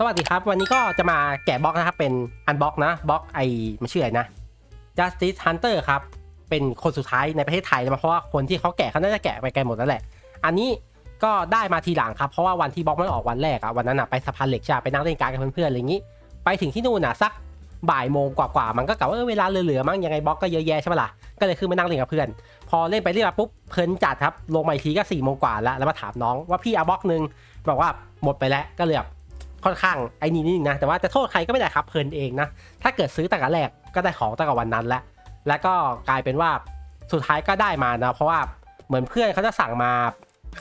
สวัสดีครับ วันนี้ก็จะมาแกะบล็อกนะครับ เป็นอันบล็อกนะบล็อกไอมันชื่ออะไรนะ Justice Hunter ครับ เป็นคนสุดท้ายในประเทศไทยนะเพราะว่าคนที่เขาแกะเขาน่าจะแกะไปไกลหมดแล้วแหละ อันนี้ก็ได้มาทีหลังครับเพราะว่าวันที่บล็อกมันออกวันแรกอะวันนั้นอะไปสะพานเหล็กใช่ปะไปนั่งเล่นการ์ดกับเพื่อนๆอะไรอย่างนี้ ไปถึงที่นู่นอะสักบ่ายโมงกว่าๆมันก็กะว่าเออเวลาเหลือๆมั้งยังไงบล็อกก็เยอะแยะใช่ปะล่ะก็เลยขึ้นมานั่งเล่นกับเพื่อน พอเล่นไปเล่นมาปุ๊บเพลินจัดครับลงมาอีกทีก็สี่โมงกว่าแล้วแล้วมาถามน้องว่าพี่เอาบล็อกนึงบอกว่าหมดไปแล้วก็เลยแบบ ค่อนข้างไอ้นี่นิดนึงนะ แต่ว่าจะโทษใครก็ไม่ได้ครับเพลินเองนะ ถ้าเกิดซื้อตั้งแต่แรกก็ได้ของตั้งแต่วันนั้นแล้ว แล้วก็กลายเป็นว่าสุดท้ายก็ได้มานะ เพราะว่าเหมือนเพื่อนเขาจะสั่งมา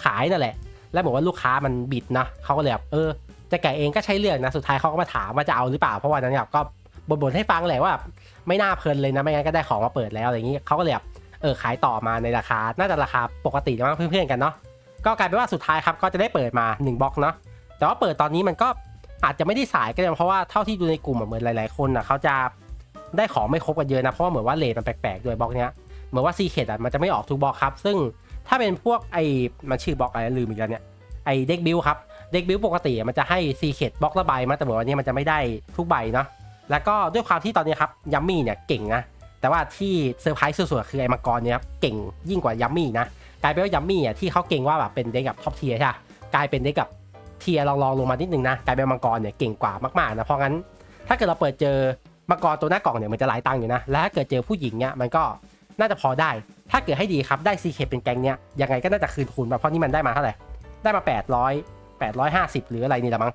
ขายนั่นแหละ แล้วบอกว่าลูกค้ามันบิดนะเขาก็เลยแบบเออ จะแกะเองก็ใช้เรื่องนะ สุดท้ายเขาก็มาถามว่าจะเอาหรือเปล่า เพราะวันนั้นแบบก็บ่นๆให้ฟังแหละว่าไม่น่าเพลินเลยนะ ไม่งั้นก็ได้ของมาเปิดแล้วอะไรอย่างนี้เขาก็เลยแบบเออขายต่อมาในราคา น่าจะราคาปกติมั้งเพื่อนๆกันเนาะ ก็กลายเป็นว่าสุดท้ายครับก็จะได้เปิดมา1บล็อกเนาะ แต่ว่าเปิดตอนนี้มันก็ อาจจะไม่ได้สายก็ได้เพราะว่าเท่าที่ดูในกลุ่มเหมือนหลาย ๆ คนอะเขาจะได้ของไม่ครบกันเยอะนะ เพราะว่าเหมือนว่าเลทมันแปลก ๆ ด้วยบล็อกเนี้ยเหมือนว่าซีเคดอะมันจะไม่ออกทุกบล็อกครับ ซึ่งถ้าเป็นพวกไอ้มันชื่อบล็อกอะไรลืมอีกแล้วเนี่ยไอ้เด็กบิลครับเด็กบิวปกติมันจะให้ซีเคดบล็อกละใบมาแต่เหมือนวันนี้มันจะไม่ได้ทุกใบเนาะแล้วก็ด้วยความที่ตอนนี้ครับยัมมี่เนี่ยเก่งนะแต่ว่าที่เซอร์ไพรส์สุดๆคือไอ้มังกรเนี่ยครับเก่งยิ่งกว่ายัมมี่นะกลายเป็นว่ายัมมี่อะที่เขาเก่งว่าแบบเป็นเด็กกับท็อปเทียร์ใช่กลายเป็นเด็กกับ เทียร์ลองลงมานิดนึงนะกลายเป็นมังกรเนี่ยเก่งกว่ามากๆนะเพราะงั้น ถ้าเกิดเราเปิดเจอมังกรตัวหน้ากล่องเนี่ยมันจะหลายตังค์อยู่นะแล้วถ้าเกิดเจอผู้หญิงเนี่ยมันก็น่าจะพอได้ ถ้าเกิดให้ดีครับได้ซีเคเป็นแกงเนี่ยยังไงก็น่าจะคืนทุนมาเพราะนี่มันได้มาเท่าไหร่ได้มา 800 850 หรืออะไรนี่แหละมั้ง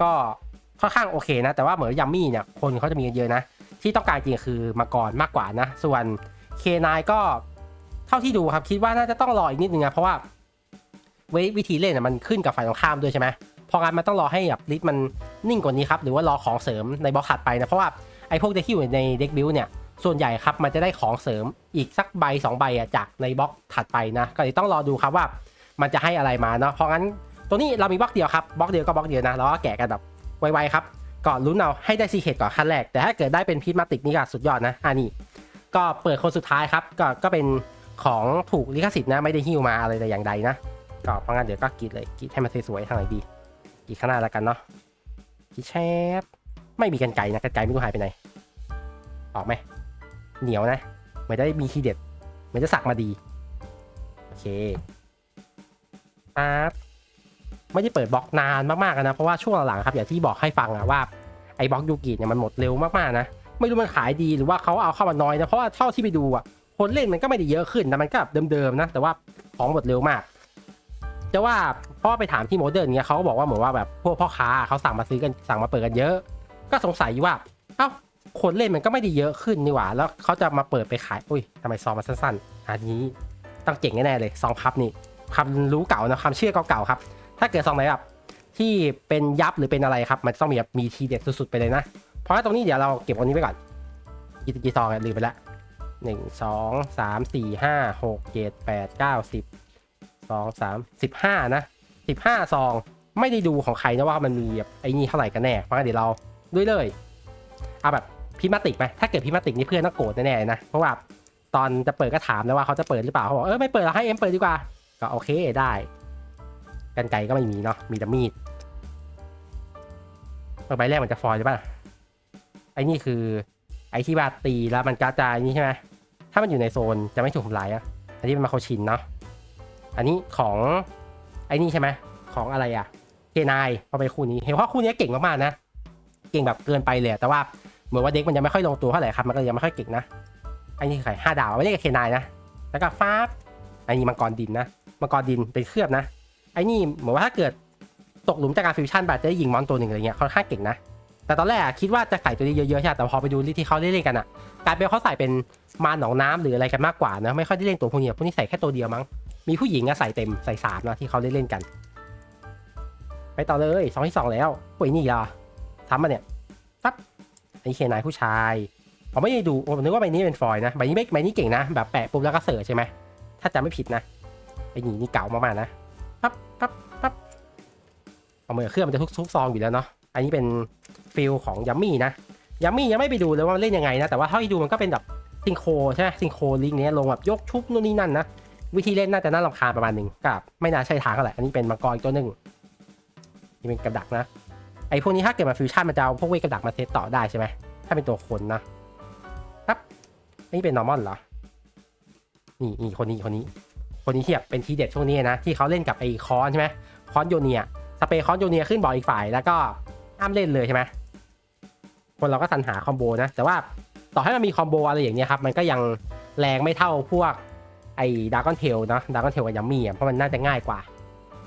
ก็ค่อนข้างโอเคนะ แต่ว่าเหมือนยัมมี่เนี่ยคนเขาจะมีเยอะนะ ที่ต้องการจริงคือมังกรมากกว่านะ ส่วนเคนายก็เท่าที่ดูครับคิดว่าน่าจะต้องรออีกนิดนึงนะเพราะว่า วิวิธีเล่นน่ะมันขึ้นกับฝ่ายตรงข้ามด้วยใช่ไหมเพราะงั้นมันต้องรอให้แบบลิสต์มันนิ่งกว่านี้ครับหรือว่ารอของเสริมในบล็อกถัดไปนะเพราะว่าไอ้พวกเด็กที่อยู่ในเด็กบิวเนี่ยส่วนใหญ่ครับมันจะได้ของเสริมอีกสักใบสองใบอะจากในบล็อกถัดไปนะก็เลยต้องรอดูครับว่ามันจะให้อะไรมาเนาะเพราะงั้นตัวนี้เรามีบล็อกเดียวครับบล็อกเดียวก็บล็อกเดียวนะแล้วก็แกะกันแบบไวๆครับก่อนลุ้นเอาให้ได้ซีเคดก่อนขั้นแรก แต่ถ้าเกิดได้เป็นพิษมาติกนี่ก็สุดยอดนะอันนี้ก็เปิดคนสุดท้ายครับก็ก็เป็นของถูกลิขสิทธิ์นะไม่ได้หิ้วมาอะไรแต่อย่างใดนะ ก็เพราะงั้นเดี๋ยวก็กรีดเลยกรีดให้มันสวยๆทางไหนดีกรีดข้างหน้าแล้วกันเนาะกรีดแชบไม่มีกันไก่นะกันไก่ไม่รู้หายไปไหนออกไหมเหนียวนะไม่ได้มีทีเด็ดเหมันจะสักมาดีโอเคปั๊บไม่ได้เปิดบล็อกนานมากๆนะเพราะว่าช่วงหลังครับอย่างที่บอกให้ฟังอะว่าไอ้บล็อกยูกิเนี่ยมันหมดเร็วมากๆนะไม่รู้มันขายดีหรือว่าเขาเอาเข้ามาน้อยนะเพราะว่าเท่าที่ไปดูอะคนเล่นมันก็ไม่ได้เยอะขึ้นนะมันก็เดิมๆนะ แต่ว่าของหมดเร็วมาก จะว่าเพราะว่าไปถามที่โมเดิร์นเนี่ยเขาก็บอกว่าเหมือนว่าแบบพวกพ่อค้าเขาสั่งมาซื้อกันสั่งมาเปิดกันเยอะ ก็สงสัยว่าเอ้าคนเล่นมันก็ไม่ได้เยอะขึ้นนี่หว่า แล้วเขาจะมาเปิดไปขายอุ้ยทำไมซองมันสั้นๆ อันนี้ต้องเจ๋งแน่ๆเลยซองพับนี่คำรู้เก่านะคำเชื่อเก่าๆครับ ถ้าเกิดซองไหนแบบที่เป็นยับหรือเป็นอะไรครับ มันต้องมีแบบมีทีเด็ดสุดๆไปเลยนะ เพราะว่าตรงนี้เดี๋ยวเราเก็บตรงนี้ไว้ก่อนกี่กี่ซองลืมไปละหนึ่งสองสามสี่ห้าหกเจ็ดแปดเก้าสิบ สองสามสิบห้านะสิบห้าซอง ไม่ได้ดูของใครนะว่ามันมีแบบไอ้นี่เท่าไหร่กันแน่เพราะงั้นเดี๋ยวเราด้วยเลยเอาแบบพิมาติกไหมถ้าเกิดพิมาติกนี่เพื่อนต้องโกรธแน่ๆนะเพราะว่าตอนจะเปิดก็ถามนะว่าเขาจะเปิดหรือเปล่าเขาบอกเออไม่เปิดเราให้เอ็มเปิดดีกว่า ก็โอเคได้กันไกก็ไม่มีเนาะมีแต่มีดใบแรกมันจะฟอยล์ใช่ป่ะไอ้นี่คือ ไอ้ที่ว่าตีแล้วมันกระจายนี่ใช่ไหมถ้ามันอยู่ในโซนจะไม่ถูกทำลายอะอันนี้เป็นมาโคชินเนาะ อันนี้ของไอ้นี่ใช่ไหมของอะไรอะเคนายพอไปคู่นี้ เห็นว่าคู่นี้เก่งมากๆนะ เก่งแบบเกินไปเลย แต่ว่าเหมือนว่าเด็กมันยังไม่ค่อยลงตัวเท่าไหร่ครับ มันก็ยังไม่ค่อยเก่งนะไอ้นี่ใครห้าดาวไม่ได้กับเคนายนะ แล้วก็ฟ้าบไอ้นี่มังกรดินนะ มังกรดินเป็นเคลือบนะ ไอ้นี่เหมือนว่าถ้าเกิดตกหลุมจากการฟิวชั่นแบบจะได้ยิงมอนตัวหนึ่งอะไรเงี้ยค่อนข้างเก่งนะ แต่ตอนแรกคิดว่าจะใส่ตัวนี้เยอะๆใช่ไหมแต่พอไปดูที่เขาเล่นๆกันอะกลายเป็นว่าเขาใส่เป็นมาหนองน้ำหรืออะไรกันมากกว่านะ ไม่ค่อยได้เล่นตัวพวกนี้พวกนี้ใส่แค่ตัวเดียวมั้ง มีผู้หญิงอะใส่เต็มใส่สามนะที่เขาเล่นๆกัน ไปต่อเลยสองที่สองแล้วโอ้ยนี่อีกเหรอทำมาเนี่ยปั๊บไอ้เคนายผู้ชายผมไม่ได้ดูผมนึกว่าใบนี้เป็นฟอยนะใบนี้ไม่ใบนี้เก่งนะแบบแปะปุ๊บแล้วก็เสิร์ชใช่ไหมถ้าจำไม่ผิดนะไอ้นี่นี่เก่ามากๆนะปั๊บปั๊บปั๊บเอามือเครื่องมันจะทุกทุกซองอยู่แล้วเนาะอันนี้เป็นฟิลของยัมมี่นะยัมมี่ยังไม่ไปดูเลยว่ามันเล่นยังไงนะแต่ว่าเท่าที่ดูมันก็เป็นแบบซิงโครใช่ไหมซิงโครลิงเนี้ยลงแบบยกชุบนู่นนี่นั่นนะ วิธีเล่นน่าจะน่ารำคาญประมาณหนึ่งกับ ไม่น่าใช่ทางเท่าไหร่อันนี้เป็นมังกรอีกตัวหนึ่งนี่เป็นกับดักนะไอ้พวกนี้ถ้าเกิดมาฟิวชั่นมันจะเอาพวกเวทกับดักมาเซตต่อได้ใช่ไหมถ้าเป็นตัวคนนะครับอันนี่เป็นนอร์มอนเหรอนี่นี่คนนี้คนนี้ คนนี้ที่แบบเป็นทีเด็ดช่วงนี้นะที่เขาเล่นกับไอ้คอนใช่ไหมคอนโยเนียสเปรย์คอนโยเนียขึ้นบอลอีกฝ่ายแล้วก็อ้ามเล่นเลยใช่ไหมคนเราก็สรรหาคอมโบนะแต่ว่าต่อให้มันมีคอมโบอะไรอย่างเนี้ยครับมันก็ยังแรงไม่เท่าพวก ไอ้ดาร์กอนเทลเนาะดาร์กอนเทลกับยัมมี่อะเพราะมันน่าจะง่ายกว่า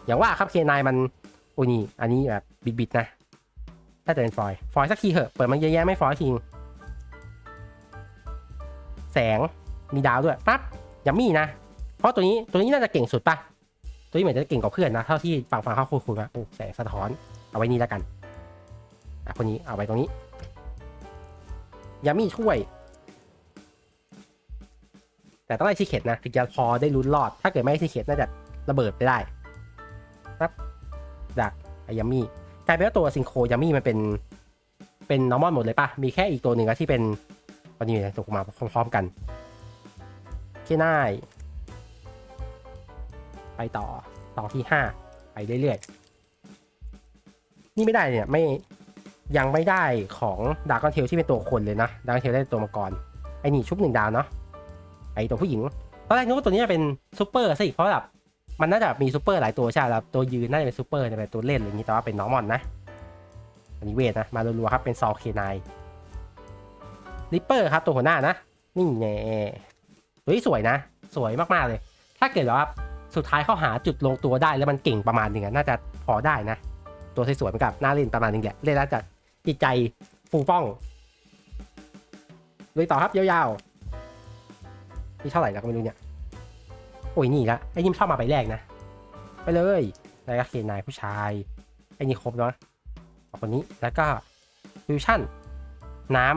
อย่างว่าครับเคนายมันโอ้นี่อันนี้แบบบิดๆนะถ้าจะเป็นฟอยล์ฟอยล์สักทีเหอะเปิดมันเยอะแยะไม่ฟอยล์ทิ้งแสงมีดาวด้วยปั๊บยัมมี่นะ เพราะตัวนี้ตัวนี้น่าจะเก่งสุดปะตัวนี้เหมือนจะเก่งกว่าเพื่อนนะเท่าที่ฟังฟังเขาคุยคุยมาโอ้แสงสะท้อนเอาไว้นี่แล้วกันอะคนนี้เอาไว้ตรงนี้ยัมมี่ช่วย แต่ต้องได้ทีเข็ดนะถึงจะพอได้ลุ้นรอด ถ้าเกิดไม่ได้ทีเข็ดน่าจะระเบิดไปได้ครับดักไอยามี่กลายเป็นว่าตัวซิงโคยามี่มันเป็นเป็นนอร์มอลหมดเลยปะมีแค่อีกตัวหนึ่งอะที่เป็นวันนี้ตกมาพร้อมๆกันเคนายไปต่อต่อที่ห้าไปเรื่อยๆ นี่ไม่ได้เนี่ยไม่ยังไม่ได้ของดากอนเทลที่เป็นตัวคนเลยนะดากอนเทลได้ตัวมังกรไอ้นี่ชุบหนึ่งดาวเนาะ ไอตัวผู้หญิงตอนแรกนึกว่าตัวนี้จะเป็นซูเปอร์ซะอีกเพราะแบบมันน่าจะมีซูเปอร์หลายตัวใช่แล้วตัวยืนน่าจะเป็นซูเปอร์แต่เป็นตัวเล่นอะไรอย่างนี้แต่ว่าเป็นนอร์มอนนะอันนี้เวทนะมารัวๆครับเป็นซอลเคนายริปเปอร์ครับตัวหัวหน้านะนี่แน่เฮ้สวยนะ สวยมากๆเลย ถ้าเกิดว่าสุดท้ายเขาหาจุดลงตัวได้แล้วมันเก่งประมาณหนึ่งน่าจะพอได้นะ ตัวสวยๆเหมือนกับหน่าเล่นประมาณนึงแหละเล่นแล้วจะจิตใจฟูฟ่องลุยต่อครับยาวๆ นี่เท่าไหร่แล้วก็ไม่รู้เนี่ย โอ้ยนี่ละไอ้นี่มชอบมาใบแรกนะ ไปเลยแล้วก็เคนายผู้ชาย ไอ้นี่ครบเนาะเอคนนี้ แล้วก็ฟิวชั่น น้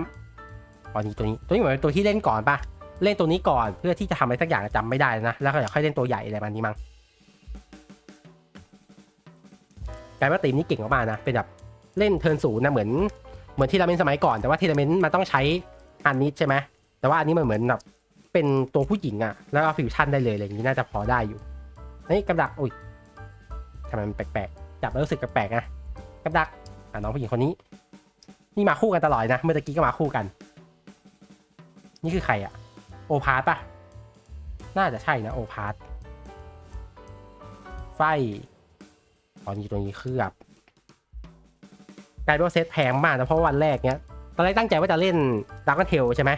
ำอ๋อนี่ตัวนี้ ตัวนี้เหมือนตัวที่เล่นก่อนปะเล่นตัวนี้ก่อนเพื่อที่จะทำอะไรสักอย่างจำไม่ได้นะ แล้วก็เดี๋ยวค่อยเล่นตัวใหญ่อะไรประมาณนี้มั้งกลายว่าตีมนี้เก่งมากๆนะ เป็นแบบเล่นเทิร์นศูนย์นะเหมือนเหมือนที่เราเล่นสมัยก่อนแต่ว่าที่เราเล่นมันต้องใช้อันนี้ใช่ไหมแต่ว่าอันนี้มันเหมือนแบบ เป็นตัวผู้หญิงอะแล้วก็ฟิวชั่นได้เลยอะไรอย่างนี้น่าจะพอได้อยู่นี่กับดักอุ้ยทำไมมันแปลกๆจับแล้วรู้สึกแปลกๆนะกับดักอะน้องผู้หญิงคนนี้ นี่มาคู่กันตลอดนะ เมื่อกี้ก็มาคู่กัน นี่คือใครอะโอพาร์ตปะน่าจะใช่นะโอพาร์ตไฟตอนนี้ตัวนี้เคลือบกลายเป็นว่าเซตแพงมากนะเพราะวันแรกเนี้ยตอนแรกตั้งใจว่าจะเล่นดักกันเทลใช่ไหม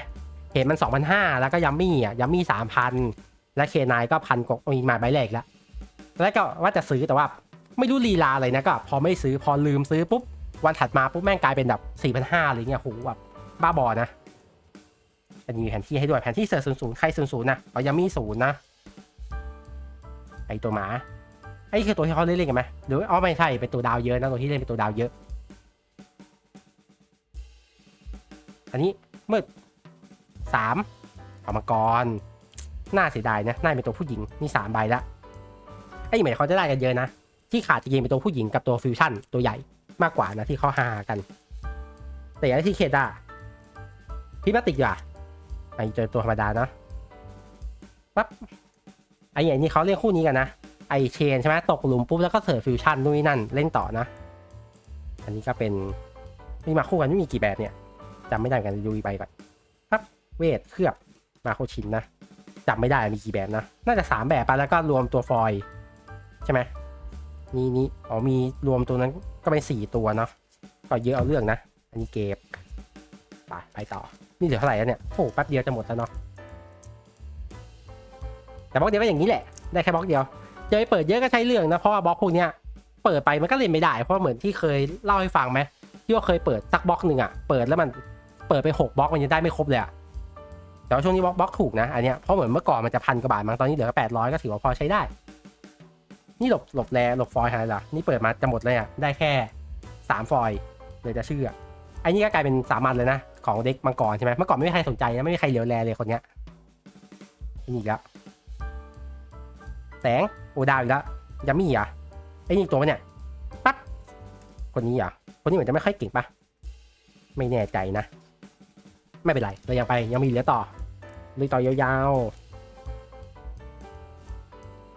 เห็นมัน 2,500 แล้วก็ยัมมี่อะยัมมี่สามพันและเคนายก็พันกว่ามีมาใบแรกแล้ว แล้วก็ว่าจะซื้อแต่ว่าไม่รู้ลีลาเลยนะก็ พอไม่ซื้อพอลืมซื้อปุ๊บ วันถัดมาปุ๊บแม่งกลายเป็นแบบ4 5 0 0อะไรเงี้ยโหแบบบ้าบอนะมันมีแผนที่ให้ด้วยแผนที่เสือศูนย์ศูนย์ใครศูนย์ศูนย์นะเอายัมมี่ศูนย์นะไอตัวหมาไอคือตัวที่เขาเล่นเล่นกันไหมหรืออ๋อไม่ใช่เป็นตัวดาวเยอะนะตัวที่เล่นเป็นตัวดาวเยอะ อันนี้เมื่อ 3เอามังกรน่าเสียดายนะน่าเป็นตัวผู้หญิงนี่3ใบละไอ้เหมือนเขาจะได้กันเยอะนะ ที่ขาดจะยิงเป็นตัวผู้หญิงกับตัวฟิวชั่นตัวใหญ่มากกว่านะที่เขาหากัน แต่อย่างที่เคดาพิมาติกว่าไอ้เจอตัวธรรมดาเนาะปั๊บไอ้ใหญ่นี่เขาเรียกคู่นี้กันนะไอเชนใช่ไหมตกหลุมปุ๊บแล้วก็เสิร์ฟฟิวชั่นนู่นนี่นั่นเล่นต่อนะ อันนี้ก็เป็นมีมาคู่กันไม่มีกี่แบบเนี่ยจำไม่ได้กันดูไปก่อน เวทเคลือบมาโคชินนะจำไม่ได้มีกี่แบบนะ น่าจะสามแบบไปแล้วก็รวมตัวฟอยใช่ไหมนี่นี่อ๋อมีรวมตัวนั้นก็เป็นสี่ตัวเนาะก็เยอะเอาเรื่องนะ อันนี้เก็บไปไปต่อ นี่เหลือเท่าไหร่แล้วเนี่ยโอ้แป๊บเดียวจะหมดแล้วเนาะแต่บล็อกเดียวก็อย่างนี้แหละได้แค่บล็อกเดียวจะไปเปิดเยอะก็ใช้เรื่องนะเพราะว่าบล็อกพวกเนี้ยเปิดไปมันก็เล่นไม่ได้ เพราะเหมือนที่เคยเล่าให้ฟังไหมที่ว่าเคยเปิดสักบล็อกหนึ่งอะเปิดแล้วมันเปิดไปหกบล็อกมันยังได้ไม่ครบเลยอะ แต่ว่าช่วงนี้บล็อกบล็อกถูกนะอันเนี้ยเพราะเหมือนเมื่อก่อนมันจะพันกว่าบาทมั้งตอนนี้เหลือแปดร้อยก็ถือว่าพอใช้ได้ นี่หลบหลบแรหลบฟอยล์อะไรล่ะนี่เปิดมาจะหมดเลยอะได้แค่สามฟอยเลยจะเชื่อไอ้นี่ก็กลายเป็นสามัญเลยนะของเด็กมังกรใช่ไหมเมื่อก่อนไม่มีใครสนใจนะไม่มีใครเหลียวแลเลยคนเนี้ยนี่อีกแล้วแสงโอดาวอีกแล้วยัมมี่อะไอ้นี่ตัวเนี่ยปั๊บคนนี้อะคนนี้เหมือนจะไม่ค่อยเก่งปะไม่แน่ใจนะ ไม่เป็นไร เรายังไปยังมีเหลือต่อลุยต่อยาว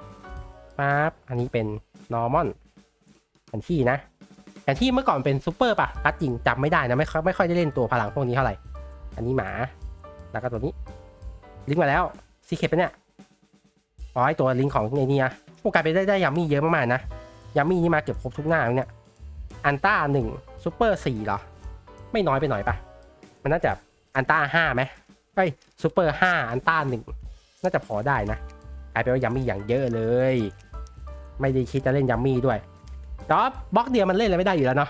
ๆปั๊บอันนี้เป็น normal แผนที่นะอย่างที่เมื่อก่อนเป็นซูเปอร์ป่ะกัดจริงจำไม่ได้นะ ไม่ค่อยไม่ค่อยได้เล่นตัวพลังพวกนี้เท่าไหร่ อันนี้หมา แล้วก็ตัวนี้ ลิงก์มาแล้วซีเคปเนี่ยอ๋อไอตัวลิงก์ของในนี้นะโอกลายไปได้ได้ยัมมี่เยอะมากๆนะยัมมี่นี่มาเกือบครบทุกหน้าแล้วเนี่ยอันต้าหนึ่งซูเปอร์สี่เหรอ ไม่น้อยไปหน่อยปะมันน่าจะ อันต้าห้าไหมเอ้ยซูเปอร์ห้าอันต้าหนึ่งน่าจะพอได้นะกลายเป็นว่ายัมมี่อย่างเยอะเลย ไม่ได้คิดจะเล่นยัมมี่ด้วยแต่ว่าบล็อกเดียวมันเล่นอะไรไม่ได้อยู่แล้วเนาะ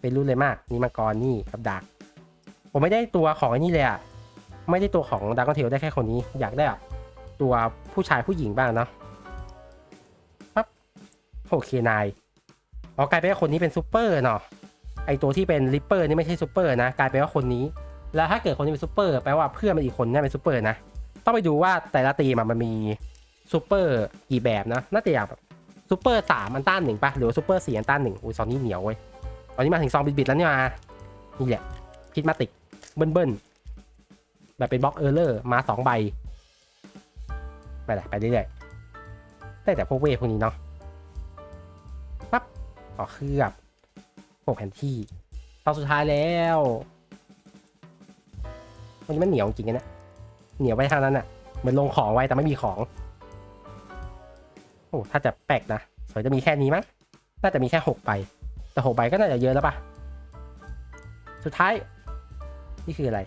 เป็นรุ่นเลยมากนี่มังกรนี่กับดักผมไม่ได้ตัวของไอ้นี่เลยอะไม่ได้ตัวของดากอนเทลได้แค่คนนี้อยากได้อะตัวผู้ชายผู้หญิงบ้างเนาะปั๊บโอเคนายอ๋อกลายเป็นว่าคนนี้เป็นซูเปอร์เนาะไอตัวที่เป็นริปเปอร์นี่ไม่ใช่ซูเปอร์นะ กลายเป็นว่าคนนี้ แล้วถ้าเกิดคนนี้เป็นซูเปอร์แปลว่าเพื่อนมันอีกคนนี่เป็นซูเปอร์นะต้องไปดูว่าแต่ละตีมันมีซูเปอร์กี่แบบนะน่าจะอย่างแบบซูเปอร์สามอันต้านหนึ่งปะหรือว่าซูเปอร์สี่อันต้านหนึ่งอุ้ยซองนี้เหนียวเว้ยตอนนี้มาถึงซองบิดๆแล้วเนี่ยมานี่แหละคิดมาติกเบิ้ลเบิ้ลแบบเป็นบล็อกเออร์เลอร์มาสองใบไปเลยไปเรื่อยๆได้แต่พวกเวฟพวกนี้เนาะปั๊บต่อเคลือบพวกแผนที่ตอนสุดท้ายแล้ว วันมันเหนียวจริงๆนะเนี่ยเหนียวไปทางนั้นอะเหมือนลงของไว้แต่ไม่มีของโอ้ถ้าจะแปลกนะสวยจะมีแค่นี้มั้งน่าจะมีแค่หกใบแต่หกใบก็น่าจะเยอะแล้วปะสุดท้าย นี่คืออะไร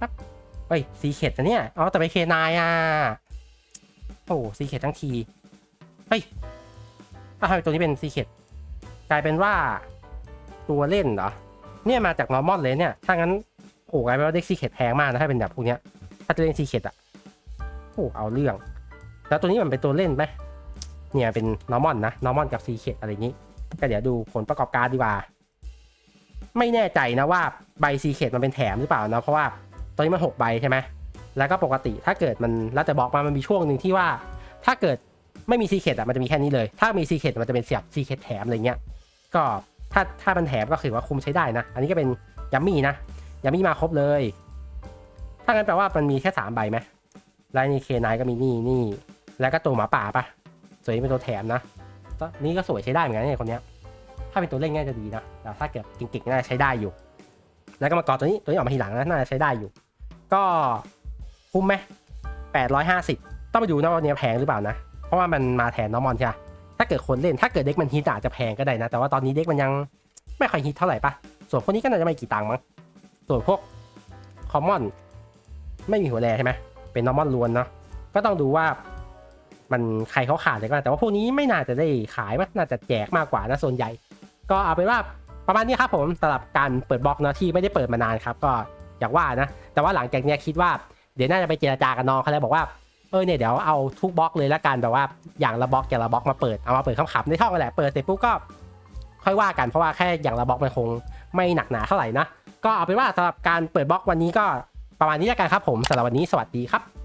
ปั๊บเฮ้ยซีเข็ดนะเนี่ยอ๋อแต่ไปเคนายอะโอ้ซีเข็ดทั้งทีเฮ้ยอ้าทำไมตัวนี้เป็นซีเข็ดกลายเป็นว่าตัวเล่นเหรอเนี่ยมาจากนอร์มอนเลยเนี่ย ถ้างั้น โอ้กลายเป็นว่าเด็กซีเข็ดแพงมากนะถ้าเป็นแบบพวกเนี้ยถ้าจะเล่นซีเข็ดอะโอ้เอาเรื่อง แล้วตัวนี้มันเป็นตัวเล่นไหมเนี่ยเป็นนอร์มอนนะนอร์มอนกับซีเข็ดอะไรอย่างนี้ก็เดี๋ยวดูผลประกอบการดีกว่า ไม่แน่ใจนะว่าใบซีเคดมันเป็นแถมหรือเปล่านะเพราะว่าตอนนี้มันหกใบใช่ไหมแล้วก็ปกติถ้าเกิดมันแล้วแต่บอกมามันมีช่วงหนึ่งที่ว่า ถ้าเกิดไม่มีซีเคดอะมันจะมีแค่นี้เลย ถ้ามีซีเคดมันจะเป็นเสียบซีเคดแถมอะไรเงี้ยก็ถ้าถ้ามันแถมก็คือว่าคุ้มใช้ได้นะ อันนี้ก็เป็นยัมมี่นะ ยัมมี่มาครบเลย ถ้างั้นแปลว่ามันมีแค่สามใบไหมแล้วนี่เคนายก็มีนี่นี่แล้วก็ตัวหมาป่าปะสวยเป็นตัวแถมนะนี่ก็สวยใช้ได้เหมือนกันเนี่ยคนเนี้ย ถ้าเป็นตัวเล่นง่ายจะดีนะแต่ถ้าเกิดเก่งๆน่าจะใช้ได้อยู่ แล้วก็มากรตัวนี้ตัวนี้ออกมาทีหลังนะน่าจะใช้ได้อยู่ ก็คุ้มไหมแปดร้อยห้าสิบต้องไปดูนะว่าเนี้ยแพงหรือเปล่านะ เพราะว่ามันมาแทนนอมอนใช่ไหมถ้าเกิดคนเล่นถ้าเกิดเด็กมันฮิตอาจจะแพงก็ได้นะ แต่ว่าตอนนี้เด็กมันยังไม่ค่อยฮิตเท่าไหร่ปะส่วนพวกนี้ก็น่าจะไม่กี่ตังค์มั้ง ส่วนพวกคอมมอนไม่มีหัวแรใช่ไหมเป็นนอร์มอนล้วนเนาะก็ต้องดูว่ามันใครเขาขาดเลยก็แต่ว่าพวกนี้ไม่น่าจะได้ขายมันน่าจะแจกมากกว่านะส่วนใหญ่ ก็เอาเป็นว่าประมาณนี้ครับผมสำหรับการเปิดบล็อกนะที่ไม่ได้เปิดมานานครับ ก็อยากว่านะ แต่ว่าหลังจากนี้คิดว่าเดี๋ยวน่าจะไปเจรจากับน้องเขาแล้วบอกว่าเออเนี่ยเดี๋ยวเอาทุกบล็อกเลยละกันแบบว่าอย่างละบล็อกอย่างละบล็อกมาเปิดเอามาเปิดขำๆในช่องนั่นแหละเปิดเสร็จปุ๊บก็ ค่อยว่ากันเพราะว่าแค่อย่างละบล็อกมันคงไม่หนักหนาเท่าไหร่นะ ก็เอาเป็นว่าสำหรับการเปิดบล็อกวันนี้ก็ประมาณนี้แล้วกันครับผมสำหรับวันนี้สวัสดีครับ